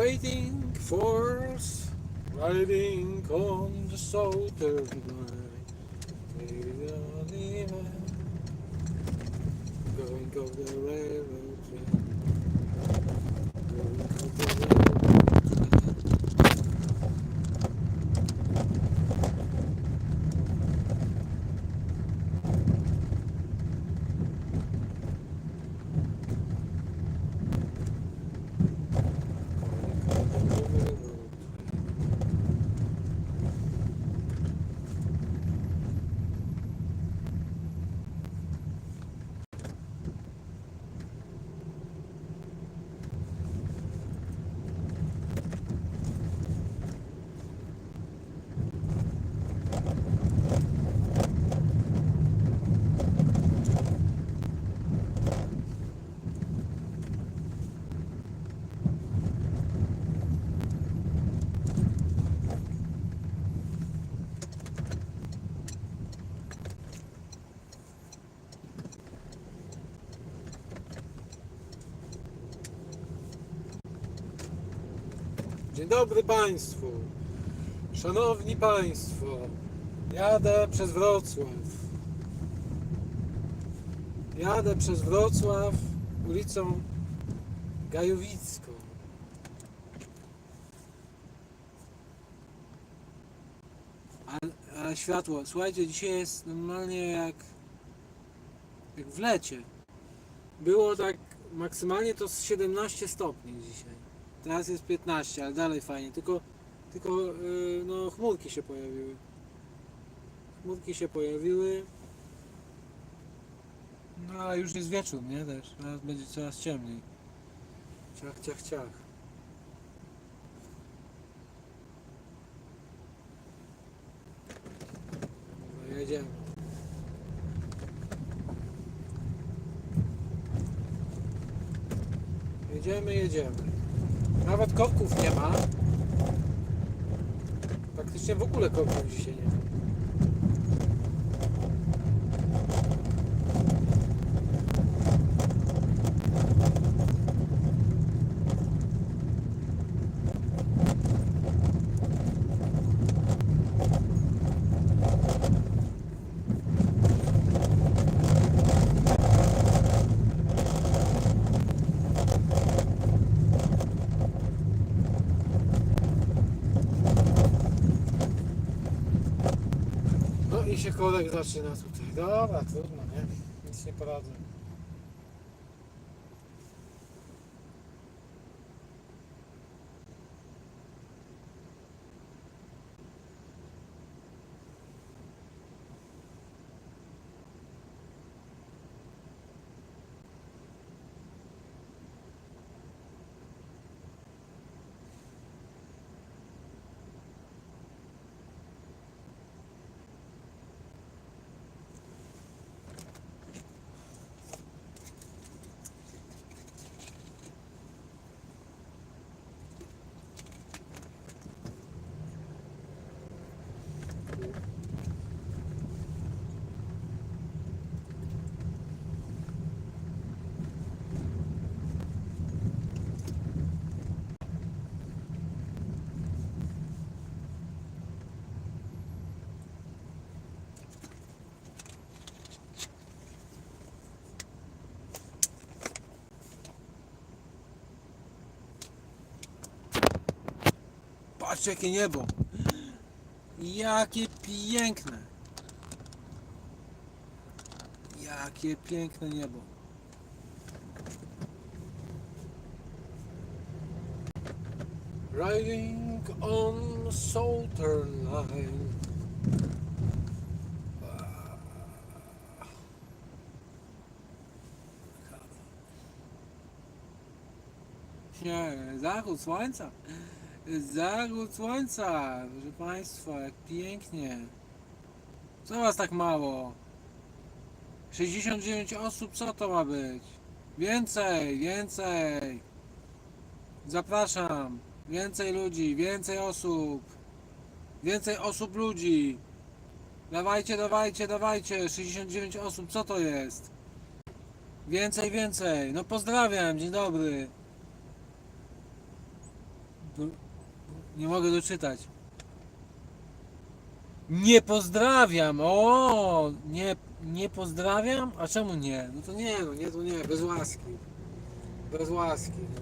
Waiting for us, riding on the southern line. Maybe on the Going railroad track. Going the railroad Dzień dobry Państwu. Szanowni Państwo, jadę przez Wrocław. Jadę przez Wrocław ulicą Gajowicką. A, a światło, słuchajcie, dzisiaj jest normalnie jak, jak w lecie. Było tak maksymalnie to z 17 stopni dzisiaj. Teraz jest 15, ale dalej fajnie. Tylko, tylko yy, no, chmurki się pojawiły. Chmurki się pojawiły. No ale już jest wieczór, nie też? Teraz będzie coraz ciemniej. Ciach, ciach, ciach. No, jedziemy. Jedziemy, jedziemy. Nawet korków nie ma. Praktycznie w ogóle korków dzisiaj nie ma. Się korek zaczyna tutaj. Dobra, trudno, nie? Nic nie poradzę. Patrzcie jakie niebo. Jakie piękne. Jakie piękne niebo. Riding on the southern line. Nie, zachód słońca. Zachód słońca, proszę Państwa, jak pięknie. Co was tak mało? 69 osób, co to ma być? Więcej, więcej. Zapraszam. Więcej ludzi, więcej osób. Więcej osób ludzi. Dawajcie, dawajcie, dawajcie. 69 osób, co to jest? Więcej, więcej. No pozdrawiam, dzień dobry. Tu nie mogę doczytać. Nie pozdrawiam! O, nie, nie pozdrawiam? A czemu nie? No to nie, no nie, to nie, bez łaski. Bez łaski, no.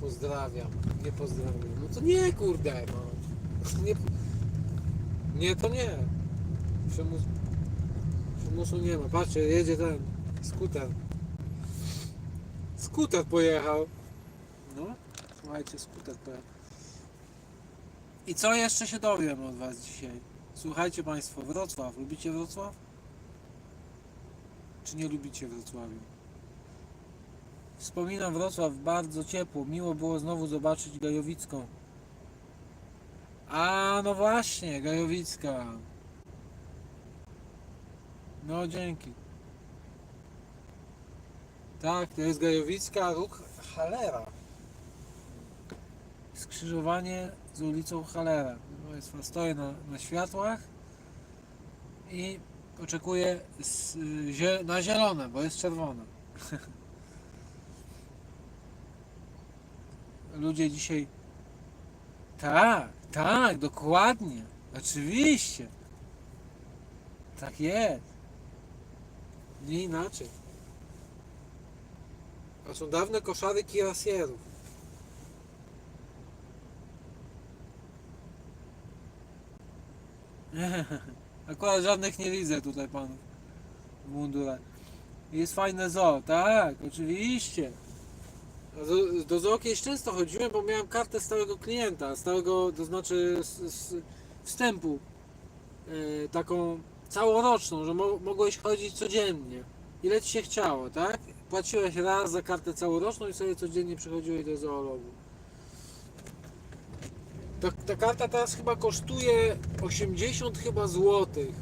Pozdrawiam, nie pozdrawiam. No to nie, kurde, no. Nie, nie to nie. Przymus, nie ma. Patrzcie, jedzie ten skuter. Skuter pojechał. No, słuchajcie, skuter pojechał. I co jeszcze się dowiem od Was dzisiaj? Słuchajcie Państwo, Wrocław. Lubicie Wrocław? Czy nie lubicie Wrocławiu? Wspominam Wrocław bardzo ciepło. Miło było znowu zobaczyć Gajowicką. A, no właśnie, Gajowicka. No, dzięki. Tak, to jest Gajowicka, ruch Halera. Skrzyżowanie z ulicą Halera. Jest, stoję na, na światłach i oczekuję z, zie, na zielone, bo jest czerwone. Ludzie dzisiaj. Tak, tak, dokładnie. Oczywiście. Tak jest. Nie inaczej. A są dawne koszary kirasjerów. Akurat żadnych nie widzę tutaj panów w mundurach. Jest fajne zoo, tak, oczywiście. Do, do zoo kiedyś często chodziłem, bo miałem kartę stałego klienta, stałego, to znaczy z, z wstępu, e, taką całoroczną, że mo, mogłeś chodzić codziennie, ile ci się chciało, tak? Płaciłeś raz za kartę całoroczną i sobie codziennie przychodziłeś do zoologu. Ta, ta karta teraz chyba kosztuje 80 chyba złotych,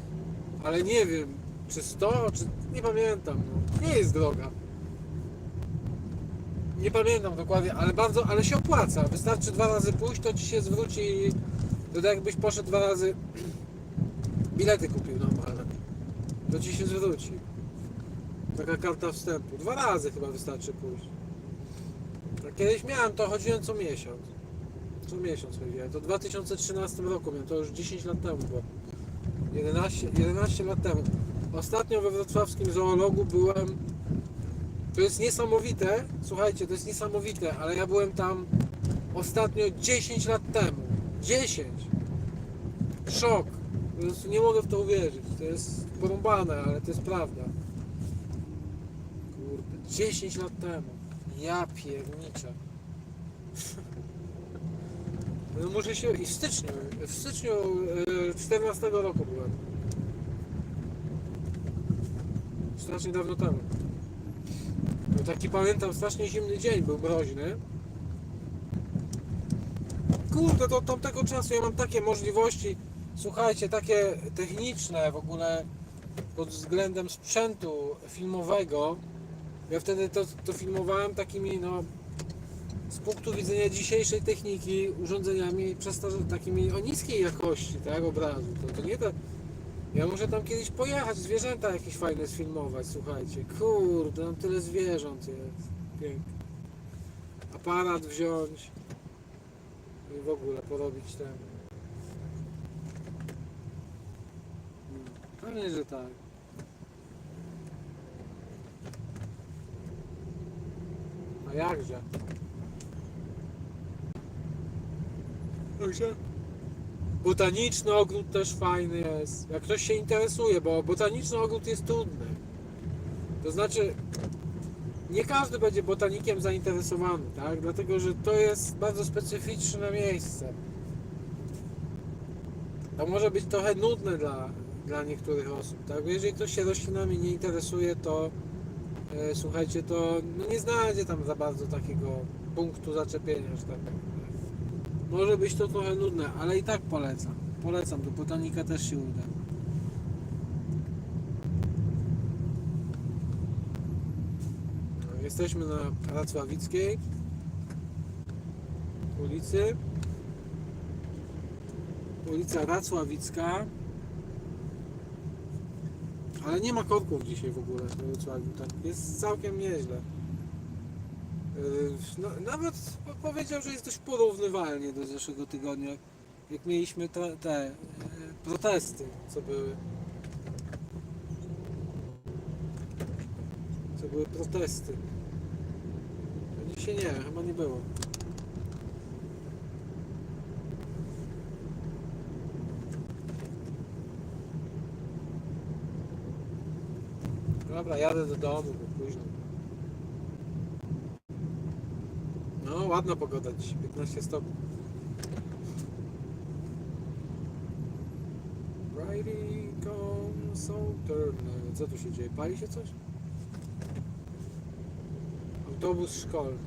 ale nie wiem, czy 100, czy nie pamiętam, no. nie jest droga. Nie pamiętam dokładnie, ale bardzo, ale się opłaca. Wystarczy dwa razy pójść, to ci się zwróci. To tak jakbyś poszedł dwa razy bilety kupił normalne. To ci się zwróci. Taka karta wstępu. Dwa razy chyba wystarczy pójść. A kiedyś miałem to, chodziłem co miesiąc. Co miesiąc chodziłem. To w 2013 roku miałem, to już 10 lat temu było. 11, 11 lat temu. Ostatnio we wrocławskim zoologu byłem to jest niesamowite, słuchajcie, to jest niesamowite, ale ja byłem tam ostatnio 10 lat temu. 10! Szok! Nie mogę w to uwierzyć. To jest porąbane, ale to jest prawda. Kurde, 10 lat temu. Ja pierniczę. No muszę się... I w styczniu, w styczniu e, 14 roku byłem. Strasznie dawno temu. No taki pamiętam, strasznie zimny dzień, był mroźny. Kurde, do tamtego czasu ja mam takie możliwości, słuchajcie, takie techniczne w ogóle pod względem sprzętu filmowego. Ja wtedy to, to filmowałem takimi, no, z punktu widzenia dzisiejszej techniki, urządzeniami takimi o niskiej jakości, tak, obrazu. To, to nie te, ja muszę tam kiedyś pojechać, zwierzęta jakieś fajne sfilmować, słuchajcie. Kurde, tam tyle zwierząt jest. Pięknie. Aparat wziąć i w ogóle porobić ten. Pewnie, że tak. A jakże? Także Botaniczny ogród też fajny jest. Jak ktoś się interesuje, bo botaniczny ogród jest trudny. To znaczy, nie każdy będzie botanikiem zainteresowany, tak? Dlatego, że to jest bardzo specyficzne miejsce. To może być trochę nudne dla, dla niektórych osób, tak? Jeżeli ktoś się roślinami nie interesuje, to e, słuchajcie, to no nie znajdzie tam za bardzo takiego punktu zaczepienia, że tak. Może być to trochę nudne, ale i tak polecam. Polecam, do botanika też się uda. Jesteśmy na Racławickiej ulicy. Ulica Racławicka. Ale nie ma korków dzisiaj w ogóle w Wrocławiu. Tak jest całkiem nieźle. Yy, No, nawet po- powiedział, że jest dość porównywalnie do zeszłego tygodnia, jak mieliśmy te, te yy, protesty, co były. Co były protesty. Dzisiaj nie, chyba nie było. Dobra, jadę do domu, bo późno. No, ładna pogoda dzisiaj, 15 stopni. Riding on Southern. Co tu się dzieje? Pali się coś? Autobus szkolny.